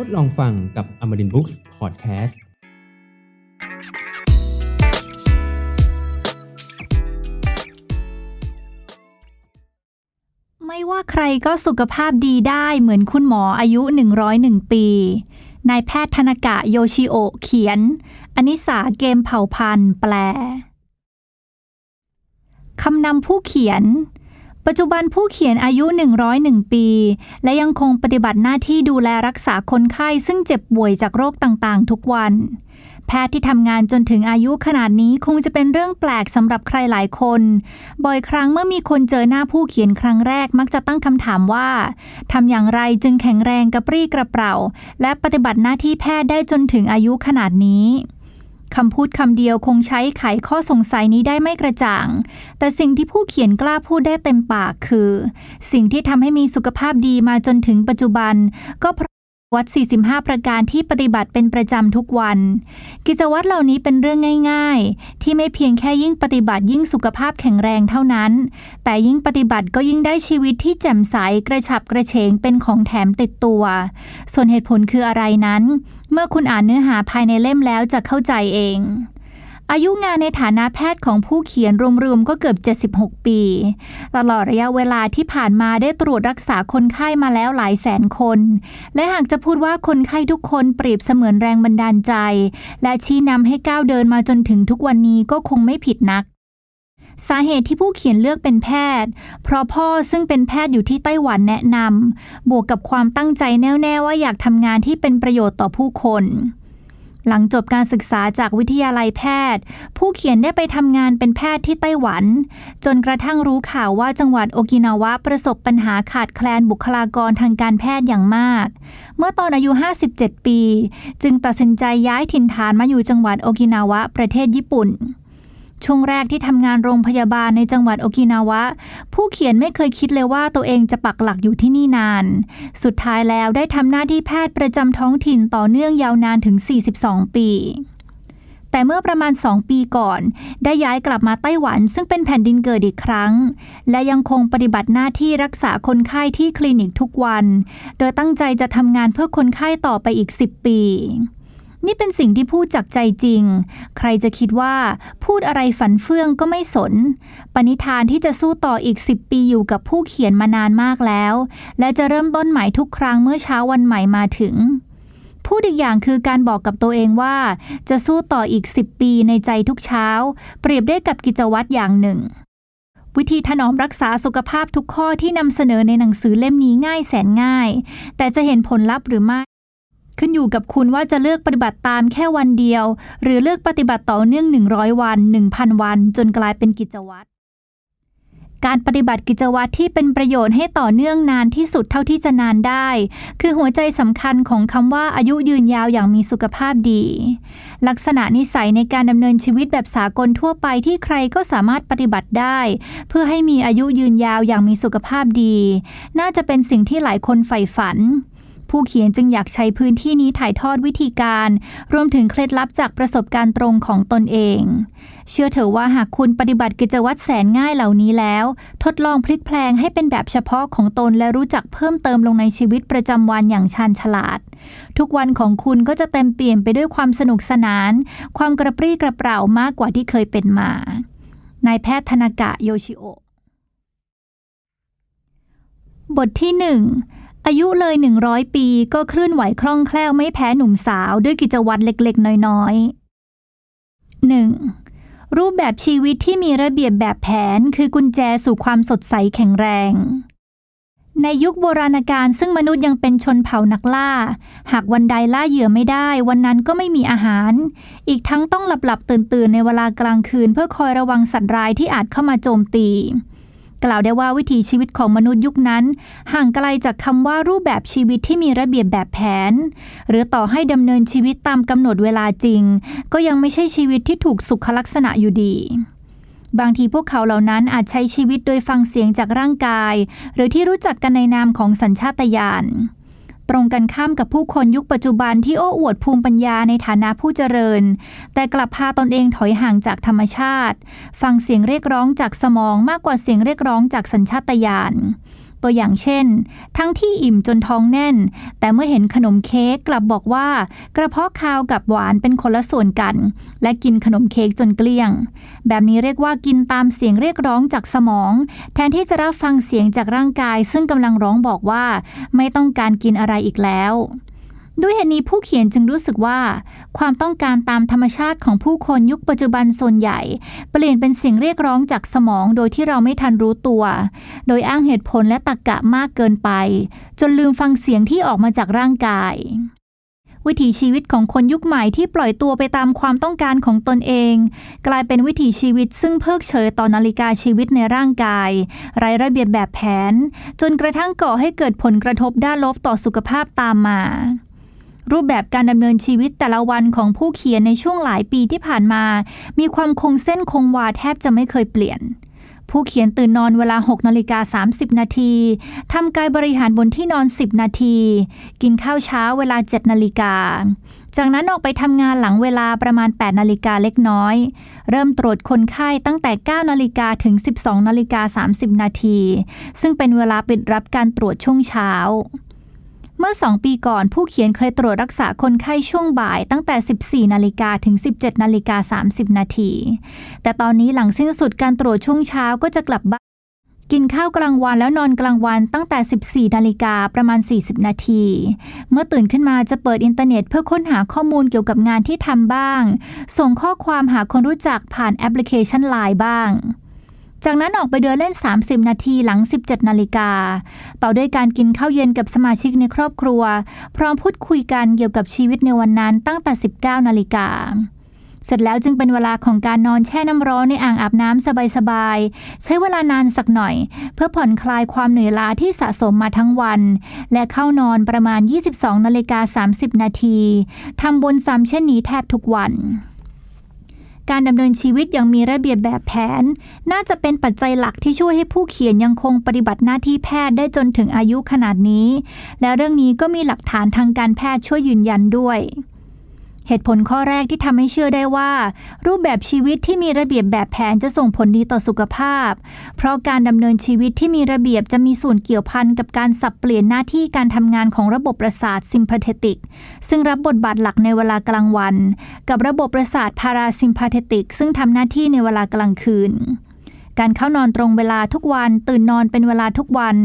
ทดลองฟังกับ a m a r i n Books Podcast ไม่ว่าใครก็สุขภาพดีได้เหมือนคุณหมออายุ 101 ปี นายแพทย์ธนกะโยชิโอเขียน อนิสาเกมเผ่าพันธุ์แปล คำนำผู้เขียน ปัจจุบันผู้เขียนอายุ 101 ปี และยังคงปฏิบัติหน้าที่ดูแลรักษาคนไข้ซึ่งเจ็บป่วยจากโรคต่างๆ ทุกวัน แพทย์ที่ทำงานจนถึงอายุขนาดนี้คงจะเป็นเรื่องแปลกสำหรับใครหลายคน บ่อยครั้งเมื่อมีคนเจอหน้าผู้เขียนครั้งแรกมักจะตั้งคำถามว่าทำอย่างไรจึงแข็งแรงกระปรี้กระเปร่า และปฏิบัติหน้าที่แพทย์ได้จนถึงอายุขนาดนี้ คำพูดคำเดียวคงใช้ไขข้อสงสัยนี้ได้ไม่กระจ่าง แต่สิ่งที่ผู้เขียนกล้าพูดได้เต็มปากคือ สิ่งที่ทำให้มีสุขภาพดีมาจนถึงปัจจุบัน ก็เพราะวัด 45 ประการที่ปฏิบัติเป็นประจำทุกวัน กิจวัตรเหล่านี้เป็นเรื่องง่าย ๆ ที่ไม่เพียงแค่ยิ่งปฏิบัติยิ่งสุขภาพแข็งแรงเท่านั้น แต่ยิ่งปฏิบัติก็ยิ่งได้ชีวิตที่แจ่มใสกระฉับกระเฉงเป็นของแถมติดตัว ส่วนเหตุผลคืออะไรนั้น เมื่อคุณอ่านเนื้อหาภายในเล่มแล้วจะเข้าใจเอง อายุงานในฐานะแพทย์ของผู้เขียนรวมๆก็เกือบ 76 ปี ตลอดระยะเวลาที่ผ่านมาได้ตรวจรักษาคนไข้มาแล้วหลายแสนคน และหากจะพูดว่าคนไข้ทุกคนเปรียบเสมือนแรงบันดาลใจ และชี้นำให้ก้าวเดินมาจนถึงทุกวันนี้ก็คงไม่ผิดนัก สาเหตุที่ผู้เขียนเลือกเป็นแพทย์ เพราะพ่อซึ่งเป็นแพทย์อยู่ที่ไต้หวันแนะนำบวกกับความตั้งใจแน่วแน่ว่าอยากทำงานที่เป็นประโยชน์ต่อผู้คนหลังจบการศึกษาจากวิทยาลัยแพทย์ ผู้เขียนได้ไปทำงานเป็นแพทย์ที่ไต้หวัน จนกระทั่งรู้ข่าวว่าจังหวัดโอกินาวะประสบปัญหาขาดแคลนบุคลากรทางการแพทย์อย่างมาก เมื่อตอนอายุ 57 ปี จึงตัดสินใจย้ายถิ่นฐานมาอยู่จังหวัดโอกินาวะประเทศญี่ปุ่น ช่วงแรกที่ทำงานโรงพยาบาลในจังหวัดโอกินาวะ ผู้เขียนไม่เคยคิดเลยว่าตัวเองจะปักหลักอยู่ที่นี่นาน สุดท้ายแล้วได้ทำหน้าที่แพทย์ประจำท้องถิ่นต่อเนื่องยาวนานถึง 42 ปีแต่เมื่อประมาณ 2 ปีก่อน ได้ย้ายกลับมาไต้หวัน ซึ่งเป็นแผ่นดินเกิดอีกครั้ง และยังคงปฏิบัติหน้าที่รักษาคนไข้ที่คลินิกทุกวัน โดยตั้งใจจะทำงานเพื่อคนไข้ต่อไปอีก 10 ปี นี่เป็นสิ่งที่พูดจากใจจริง ใครจะคิดว่าพูดอะไรฝันเฟื่องก็ไม่สน ปณิธานที่จะสู้ต่ออีก 10 ปีอยู่กับผู้เขียนมานานมากแล้ว และจะเริ่มต้นใหม่ทุกครั้งเมื่อเช้าวันใหม่มาถึง พูดอีกอย่างคือการบอกกับตัวเองว่า จะสู้ต่ออีก 10 ปีในใจทุกเช้า เปรียบได้กับกิจวัตรอย่างหนึ่ง วิธีถนอมรักษาสุขภาพทุกข้อที่นำเสนอในหนังสือเล่มนี้ง่ายแสนง่าย แต่จะเห็นผลลัพธ์หรือไม่ ขึ้นอยู่กับคุณว่าจะเลือกปฏิบัติตามแค่วันเดียว หรือเลือกปฏิบัติต่อเนื่อง 100 วัน 1,000 วัน จนกลายเป็นกิจวัตรการปฏิบัติกิจวัตรที่เป็นประโยชน์ให้ต่อเนื่องนานที่สุดเท่าที่จะนานได้ คือหัวใจสำคัญของคำว่าอายุยืนยาวอย่างมีสุขภาพดี ลักษณะนิสัยในการดำเนินชีวิตแบบสากลทั่วไปที่ใครก็สามารถปฏิบัติได้ เพื่อให้มีอายุยืนยาวอย่างมีสุขภาพดี น่าจะเป็นสิ่งที่หลายคนใฝ่ฝัน ผู้เขียนจึงอยากใช้พื้นที่นี้ถ่ายทอดวิธีการ รวมถึงเคล็ดลับจากประสบการณ์ตรงของตนเอง เชื่อเถอะว่าหากคุณปฏิบัติกิจวัตรแสนง่ายเหล่านี้แล้ว ทดลองพลิกแพลงให้เป็นแบบเฉพาะของตนและรู้จักเพิ่มเติมลงในชีวิตประจำวันอย่างชาญฉลาด ทุกวันของคุณก็จะเต็มเปี่ยมไปด้วยความสนุกสนาน ความกระปรี้กระเปร่ามากกว่าที่เคยเป็นมานายแพทย์ธนากะโยชิโอบทที่หนึ่ง อายุเลย 100 ปีก็เคลื่อนไหวคล่องแคล่วไม่แพ้หนุ่มสาวด้วยกิจวัตรเล็กๆ น้อยๆ 1. รูปแบบชีวิตที่มีระเบียบแบบแผนคือกุญแจสู่ความสดใสแข็งแรง ในยุคโบราณกาลซึ่งมนุษย์ยังเป็นชนเผ่านักล่า หากวันใดล่าเหยื่อไม่ได้ วันนั้นก็ไม่มีอาหาร อีกทั้งต้องหลับๆตื่นๆในเวลากลางคืน เพื่อคอยระวังสัตว์ร้ายที่อาจเข้ามาโจมตี กล่าวได้ว่าวิถีชีวิตของมนุษย์ยุคนั้น ห่างไกลจากคำว่ารูปแบบชีวิตที่มีระเบียบแบบแผน หรือต่อให้ดำเนินชีวิตตามกำหนดเวลาจริง ก็ยังไม่ใช่ชีวิตที่ถูกสุขลักษณะอยู่ดีบางทีพวกเขาเหล่านั้นอาจใช้ชีวิตโดยฟังเสียงจากร่างกาย หรือที่รู้จักกันในนามของสัญชาตญาณ ตรงกันข้ามกับผู้คนยุคปัจจุบันที่โอ้อวดภูมิปัญญาในฐานะผู้เจริญ แต่กลับพาตนเองถอยห่างจากธรรมชาติ ฟังเสียงเรียกร้องจากสมองมากกว่าเสียงเรียกร้องจากสัญชาตญาณ ตัวอย่างเช่น ทั้งที่อิ่มจนท้องแน่น แต่เมื่อเห็นขนมเค้กกลับบอกว่า กระเพาะคาวกับหวานเป็นคนละส่วนกัน และกินขนมเค้กจนเกลี้ยง แบบนี้เรียกว่ากินตามเสียงเรียกร้องจากสมอง แทนที่จะรับฟังเสียงจากร่างกาย ซึ่งกำลังร้องบอกว่า ไม่ต้องการกินอะไรอีกแล้ว ด้วยเหตุนี้ผู้เขียนจึงรู้สึกว่า ความต้องการตามธรรมชาติของผู้คนยุคปัจจุบันส่วนใหญ่ เปลี่ยนเป็นเสียงเรียกร้องจากสมองโดยที่เราไม่ทันรู้ตัว โดยอ้างเหตุผลและตรรกกะมากเกินไป จนลืมฟังเสียงที่ออกมาจากร่างกายวิถีชีวิตของคนยุคใหม่ที่ปล่อยตัวไปตามความต้องการของตนเอง กลายเป็นวิถีชีวิตซึ่งเพิกเฉยต่อนาฬิกาชีวิตในร่างกาย ไร้ระเบียบแบบแผน จนกระทั่งก่อให้เกิดผลกระทบด้านลบต่อสุขภาพตามมา รูปแบบการดำเนินชีวิตแต่ละวันของผู้เขียนในช่วงหลายปีที่ผ่านมา มีความคงเส้นคงวาแทบจะไม่เคยเปลี่ยน ผู้เขียนตื่นนอนเวลา 6นาฬิกา30 นาทีทำกายบริหารบนที่นอน 10 นาที กินข้าวเช้าเวลา 7 นาฬิกาจากนั้นออกไปทำงานหลังเวลาประมาณ 8 นาฬิกาเล็กน้อย เริ่มตรวจคนไข้ตั้งแต่ 9 นาฬิกาถึง 12 นาฬิกา 30 นาที ซึ่งเป็นเวลาปิดรับการตรวจช่วงเช้า เมื่อ 2 ปีก่อนผู้เขียนเคยตรวจรักษาคนไข้ช่วงบ่ายตั้งแต่ 14 นาฬิกาถึง 17 นาฬิกา 30 นาที แต่ตอนนี้หลังสิ้นสุดการตรวจช่วงเช้าก็จะกลับบ้านกินข้าวกลางวันแล้วนอนกลางวันตั้งแต่ 14 นาฬิกาประมาณ 40 นาที เมื่อตื่นขึ้นมาจะเปิดอินเทอร์เน็ตเพื่อค้นหาข้อมูลเกี่ยวกับงานที่ทำบ้าง ส่งข้อความหาคนรู้จักผ่านแอปพลิเคชันไลน์บ้าง จากนั้นออกไปเดินเล่น 30 นาทีหลัง 17 นาฬิกา ต่อด้วยการกินข้าวเย็นกับสมาชิกในครอบครัว พร้อมพูดคุยกันเกี่ยวกับชีวิตในวันนั้นตั้งแต่ 19 นาฬิกา เสร็จแล้วจึงเป็นเวลาของการนอนแช่น้ำร้อนในอ่างอาบน้ำสบายๆ ใช้เวลานานสักหน่อย เพื่อผ่อนคลายความเหนื่อยล้าที่สะสมมาทั้งวัน และเข้านอนประมาณ 22 นาฬิกา 30 นาทีทำบนซ้ำเช่นนี้แทบทุกวัน การดำเนินชีวิตอย่างมีระเบียบแบบแผน น่าจะเป็นปัจจัยหลักที่ช่วยให้ผู้เขียนยังคงปฏิบัติหน้าที่แพทย์ได้จนถึงอายุขนาดนี้ และเรื่องนี้ก็มีหลักฐานทางการแพทย์ช่วยยืนยันด้วย เหตุผลข้อแรกที่ทำให้เชื่อได้ว่า รูปแบบชีวิตที่มีระเบียบแบบแผนจะส่งผลดีต่อสุขภาพ เพราะการดำเนินชีวิตที่มีระเบียบจะมีส่วนเกี่ยวพันกับการสับเปลี่ยนหน้าที่การทำงานของระบบประสาทซิมพาเทติกซึ่งรับบทบาทหลักในเวลากลางวัน กับระบบประสาทพาราซิมพาเทติกซึ่งทำหน้าที่ในเวลากลางคืน การเข้านอนตรงเวลาทุกวัน ตื่นนอนเป็นเวลาทุกวัน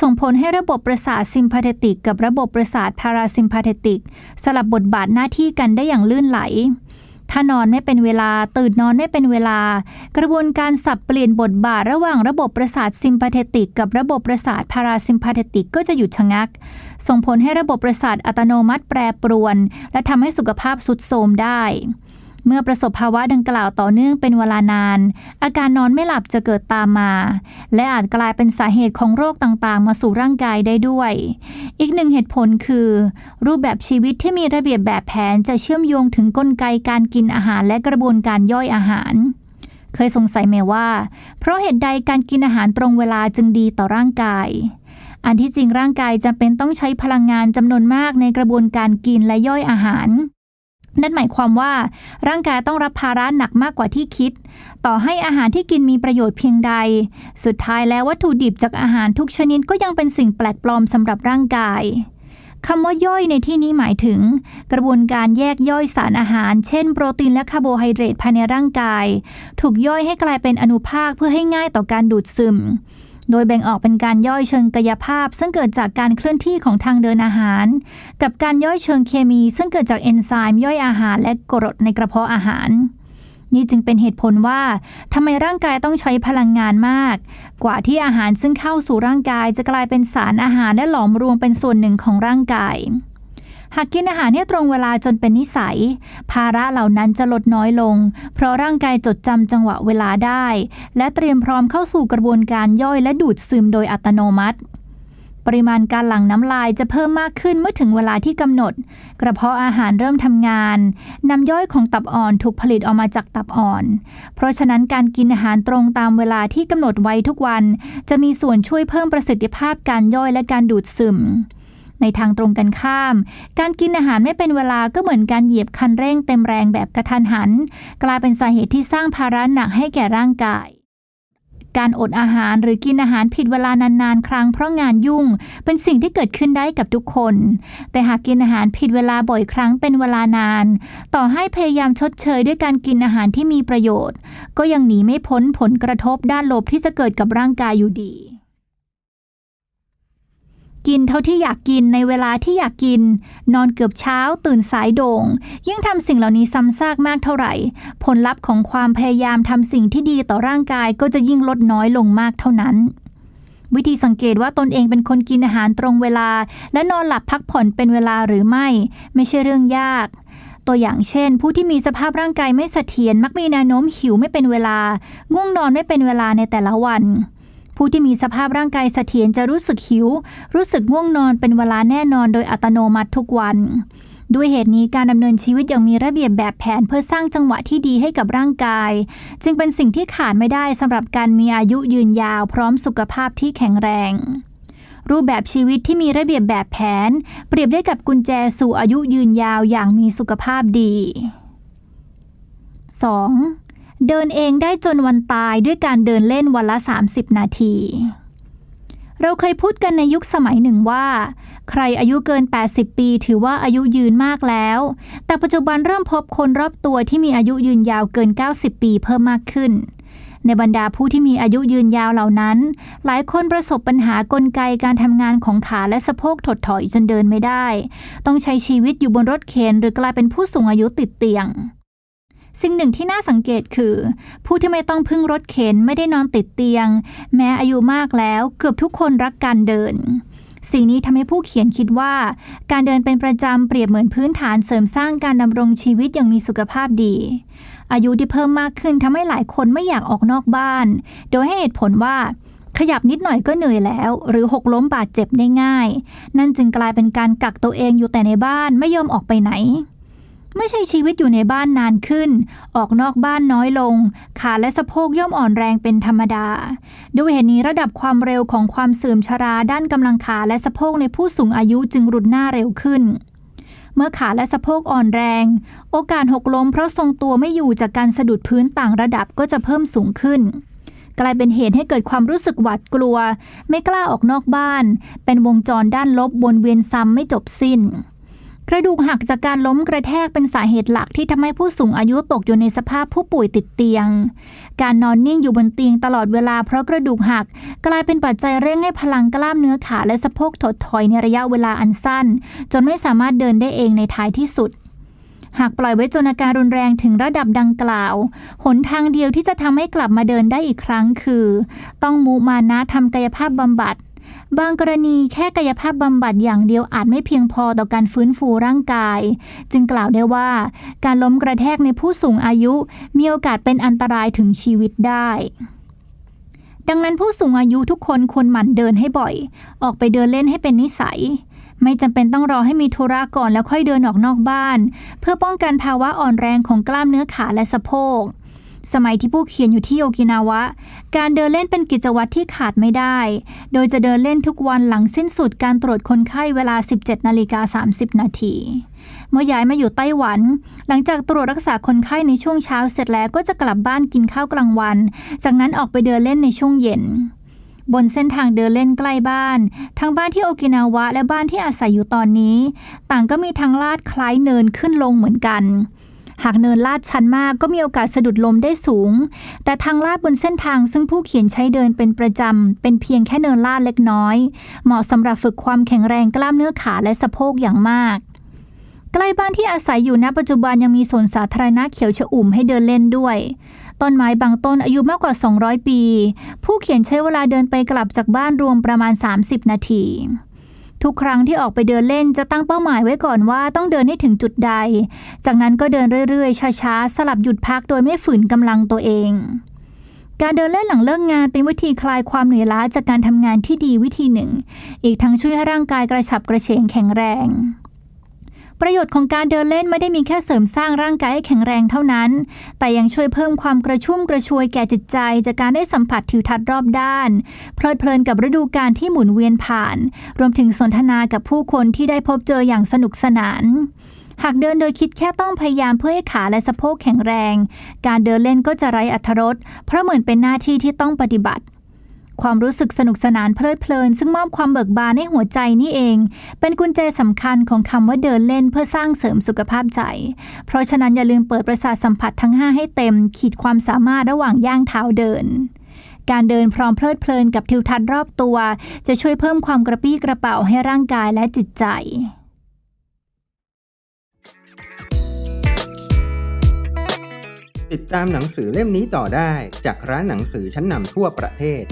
ส่งผลให้ระบบประสาทซิมพาเทติก กับระบบประสาทพาราซิมพาเทติก สลับบทบาทหน้าที่กันได้อย่างลื่นไหล ถ้านอนไม่เป็นเวลา ตื่นนอนไม่เป็นเวลา กระบวนการสับเปลี่ยนบทบาทระหว่างระบบประสาทซิมพาเทติก กับระบบประสาทพาราซิมพาเทติกก็จะหยุดชะงัก ส่งผลให้ระบบประสาทอัตโนมัติแปรปรวน และทำให้สุขภาพสุดโทรมได้ เมื่อประสบภาวะดังกล่าวต่อเนื่องเป็นเวลานาน อาการนอนไม่หลับจะเกิดตามมา และอาจกลายเป็นสาเหตุของโรคต่างๆ มาสู่ร่างกายได้ด้วย อีกหนึ่งเหตุผลคือ รูปแบบชีวิตที่มีระเบียบแบบแผนจะเชื่อมโยงถึงกลไกการกินอาหารและกระบวนการย่อยอาหาร เคยสงสัยไหมว่า เพราะเหตุใดการกินอาหารตรงเวลาจึงดีต่อร่างกายอันที่จริงร่างกายจำเป็นต้องใช้พลังงานจำนวนมากในกระบวนการกินและย่อยอาหาร นั่นหมายความว่า ร่างกายต้องรับภาระหนักมากกว่าที่คิด ต่อให้อาหารที่กินมีประโยชน์เพียงใด สุดท้ายแล้ววัตถุดิบจากอาหารทุกชนิดก็ยังเป็นสิ่งแปลกปลอมสำหรับร่างกายคำว่าย่อยในที่นี้หมายถึง กระบวนการแยกย่อยสารอาหาร เช่น โปรตีนและคาร์โบไฮเดรตภายในร่างกาย ถูกย่อยให้กลายเป็นอนุภาคเพื่อให้ง่ายต่อการดูดซึม โดยแบ่งออกเป็นการย่อยเชิงกายภาพ ซึ่งเกิดจากการเคลื่อนที่ของทางเดินอาหาร กับการย่อยเชิงเคมี ซึ่งเกิดจากเอนไซม์ย่อยอาหาร และกรดในกระเพาะอาหาร นี่จึงเป็นเหตุผลว่าทำไมร่างกายต้องใช้พลังงานมาก กว่าที่อาหารซึ่งเข้าสู่ร่างกายจะกลายเป็นสารอาหารและหลอมรวมเป็นส่วนหนึ่งของร่างกาย หากกินอาหารเนี่ตรงเวลาจนเป็นนิสัย ภาระเหล่านั้นจะลดน้อยลง เพราะร่างกายจดจำจังหวะเวลาได้ และเตรียมพร้อมเข้าสู่กระบวนการย่อยและดูดซึมโดยอัตโนมัติ ปริมาณการหลั่งน้ำลายจะเพิ่มมากขึ้นเมื่อถึงเวลาที่กำหนด กระเพาะอาหารเริ่มทำงานน้ำย่อยของตับอ่อนถูกผลิตออกมาจากตับอ่อน เพราะฉะนั้นการกินอาหารตรงตามเวลาที่กำหนดไว้ทุกวัน จะมีส่วนช่วยเพิ่มประสิทธิภาพการย่อยและการดูดซึม ในทางตรงกันข้าม การกินอาหารไม่เป็นเวลาก็เหมือนการเหยียบคันเร่งเต็มแรงแบบกระทันหัน กลายเป็นสาเหตุที่สร้างภาระหนักให้แก่ร่างกายการอดอาหารหรือกินอาหารผิดเวลานานๆ ครั้งเพราะงานยุ่ง เป็นสิ่งที่เกิดขึ้นได้กับทุกคน แต่หากกินอาหารผิดเวลาบ่อยครั้งเป็นเวลานาน ต่อให้พยายามชดเชยด้วยการกินอาหารที่มีประโยชน์ ก็ยังหนีไม่พ้นผลกระทบด้านลบที่จะเกิดกับร่างกายอยู่ดี กินเท่าที่อยากกินในเวลาที่อยากกิน นอนเกือบเช้าตื่นสายโด่ง ยิ่งทำสิ่งเหล่านี้ซ้ำซากมากเท่าไหร่ ผลลัพธ์ของความพยายามทำสิ่งที่ดีต่อร่างกายก็จะยิ่งลดน้อยลงมากเท่านั้น วิธีสังเกตว่าตนเองเป็นคนกินอาหารตรงเวลา และนอนหลับพักผ่อนเป็นเวลาหรือไม่ ไม่ใช่เรื่องยากตัวอย่างเช่น ผู้ที่มีสภาพร่างกายไม่เสถียรมักมีแนวโน้มหิวไม่เป็นเวลา ง่วงนอนไม่เป็นเวลาในแต่ละวัน ผู้ที่มีสภาพร่างกายเสถียรจะรู้สึกหิว รู้สึกง่วงนอนเป็นเวลาแน่นอนโดยอัตโนมัติทุกวัน ด้วยเหตุนี้การดำเนินชีวิตอย่างมีระเบียบแบบแผนเพื่อสร้างจังหวะที่ดีให้กับร่างกาย จึงเป็นสิ่งที่ขาดไม่ได้สำหรับการมีอายุยืนยาวพร้อมสุขภาพที่แข็งแรงรูปแบบชีวิตที่มีระเบียบแบบแผน เปรียบได้กับกุญแจสู่อายุยืนยาวอย่างมีสุขภาพดี 2. เดินเองได้จนวันตายด้วยการเดินเล่นวันละ 30 นาที เราเคยพูดกันในยุคสมัยหนึ่งว่า ใครอายุเกิน 80 ปีถือว่าอายุยืนมากแล้ว แต่ปัจจุบันเริ่มพบคนรอบตัวที่มีอายุยืนยาวเกิน 90 ปีเพิ่มมากขึ้นในบรรดาผู้ที่มีอายุยืนยาวเหล่านั้น หลายคนประสบปัญหากลไกการทำงานของขาและสะโพกถดถอยจนเดินไม่ได้ ต้องใช้ชีวิตอยู่บนรถเข็นหรือกลายเป็นผู้สูงอายุติดเตียง สิ่งหนึ่งที่น่าสังเกตคือ ผู้ที่ไม่ต้องพึ่งรถเข็นไม่ได้นอนติดเตียง แม้อายุมากแล้วเกือบทุกคนรักการเดิน สิ่งนี้ทำให้ผู้เขียนคิดว่า การเดินเป็นประจำเปรียบเหมือนพื้นฐานเสริมสร้างการดำรงชีวิตอย่างมีสุขภาพดี อายุที่เพิ่มมากขึ้นทำให้หลายคนไม่อยากออกนอกบ้าน โดยให้เหตุผลว่าขยับนิดหน่อยก็เหนื่อยแล้ว หรือหกล้มบาดเจ็บได้ง่าย นั่นจึงกลายเป็นการกักตัวเองอยู่แต่ในบ้านไม่ยอมออกไปไหน ไม่ใช่ชีวิตอยู่ในบ้านนานขึ้น ออกนอกบ้านน้อยลง ขาและสะโพกย่อมอ่อนแรงเป็นธรรมดา ด้วยเหตุนี้ระดับความเร็วของความเสื่อมชราด้านกำลังขาและสะโพกในผู้สูงอายุจึงรุนหน้าเร็วขึ้นเมื่อขาและสะโพกอ่อนแรง โอกาสหกล้มเพราะทรงตัวไม่อยู่จากการสะดุดพื้นต่างระดับก็จะเพิ่มสูงขึ้น กลายเป็นเหตุให้เกิดความรู้สึกหวาดกลัว ไม่กล้าออกนอกบ้าน เป็นวงจรด้านลบวนเวียนซ้ำไม่จบสิ้น กระดูกหักจากการล้มกระแทกเป็นสาเหตุหลักที่ทำให้ผู้สูงอายุตกอยู่ในสภาพผู้ป่วยติดเตียง การนอนนิ่งอยู่บนเตียงตลอดเวลาเพราะกระดูกหัก กลายเป็นปัจจัยเร่งให้พลังกล้ามเนื้อขาและสะโพกถดถอยในระยะเวลาอันสั้น จนไม่สามารถเดินได้เองในท้ายที่สุด หากปล่อยไว้จนอาการรุนแรงถึงระดับดังกล่าว หนทางเดียวที่จะทำให้กลับมาเดินได้อีกครั้งคือ ต้องมุมานะทำกายภาพบำบัด บางกรณีแค่กายภาพบำบัดอย่างเดียวอาจไม่เพียงพอต่อการฟื้นฟูร่างกาย จึงกล่าวได้ว่า การล้มกระแทกในผู้สูงอายุมีโอกาสเป็นอันตรายถึงชีวิตได้ดังนั้นผู้สูงอายุทุกคนควรหมั่นเดินให้บ่อย ออกไปเดินเล่นให้เป็นนิสัย ไม่จำเป็นต้องรอให้มีธุระก่อนแล้วค่อยเดินออกนอกบ้าน เพื่อป้องกันภาวะอ่อนแรงของกล้ามเนื้อขาและสะโพก สมัยที่ผู้เขียนอยู่ที่โอกินาวะ การเดินเล่นเป็นกิจวัตรที่ขาดไม่ได้ โดยจะเดินเล่นทุกวันหลังสิ้นสุดการตรวจคนไข้เวลา 17นาฬิกา30 นาทีเมื่อย้ายมาอยู่ไต้หวัน หลังจากตรวจรักษาคนไข้ในช่วงเช้าเสร็จแล้วก็จะกลับบ้านกินข้าวกลางวัน จากนั้นออกไปเดินเล่นในช่วงเย็น บนเส้นทางเดินเล่นใกล้บ้าน ทั้งบ้านที่โอกินาวะและบ้านที่อาศัยอยู่ตอนนี้ ต่างก็มีทางลาดคล้ายเนินขึ้นลงเหมือนกัน หากเนินลาดชันมากก็มีโอกาสสะดุดลมได้สูง แต่ทางลาดบนเส้นทางซึ่งผู้เขียนใช้เดินเป็นประจำ เป็นเพียงแค่เนินลาดเล็กน้อย เหมาะสำหรับฝึกความแข็งแรงกล้ามเนื้อขาและสะโพกอย่างมากใกล้บ้านที่อาศัยอยู่ณปัจจุบันยังมีสวนสาธารณะเขียวชอุ่มให้เดินเล่นด้วย ต้นไม้บางต้นอายุมากกว่า 200 ปี ผู้เขียนใช้เวลาเดินไปกลับจากบ้านรวมประมาณ 30 นาที ทุกครั้งที่ออกไปเดินเล่นจะตั้งเป้าหมายไว้ก่อนว่าต้องเดินให้ถึงจุดใด จากนั้นก็เดินเรื่อยๆ ช้าๆ สลับหยุดพักโดยไม่ฝืนกำลังตัวเอง การเดินเล่นหลังเลิกงานเป็นวิธีคลายความเหนื่อยล้าจากการทำงานที่ดีวิธีหนึ่ง อีกทั้งช่วยให้ร่างกายกระฉับกระเฉงแข็งแรง ประโยชน์ของการเดินเล่นไม่ได้มีแค่เสริมสร้างร่างกายให้แข็งแรงเท่านั้น แต่ยังช่วยเพิ่มความกระชุ่มกระชวยแก่จิตใจ จากการได้สัมผัสทิวทัศน์รอบด้าน เพลิดเพลินกับฤดูกาลที่หมุนเวียนผ่าน รวมถึงสนทนากับผู้คนที่ได้พบเจออย่างสนุกสนาน หากเดินโดยคิดแค่ต้องพยายามเพื่อให้ขาและสะโพกแข็งแรง การเดินเล่นก็จะไร้อรรถรสเพราะเหมือนเป็นหน้าที่ที่ต้องปฏิบัติ ความรู้สึกสนุกสนานเพลิดเพลิน ซึ่งมอบความเบิกบานให้หัวใจนี่เอง เป็นกุญแจสำคัญของคำว่าเดินเล่นเพื่อสร้างเสริมสุขภาพใจ เพราะฉะนั้นอย่าลืมเปิดประสาทสัมผัสทั้ง 5 ให้เต็ม ขีดความสามารถระหว่างย่างเท้าเดินการเดินพร้อมเพลิดเพลินกับทิวทัศน์รอบตัว จะช่วยเพิ่มความกระปรี้กระเป๋าให้ร่างกายและจิตใจ ติดตามหนังสือเล่มนี้ต่อได้จากร้านหนังสือชั้นนำทั่วประเทศ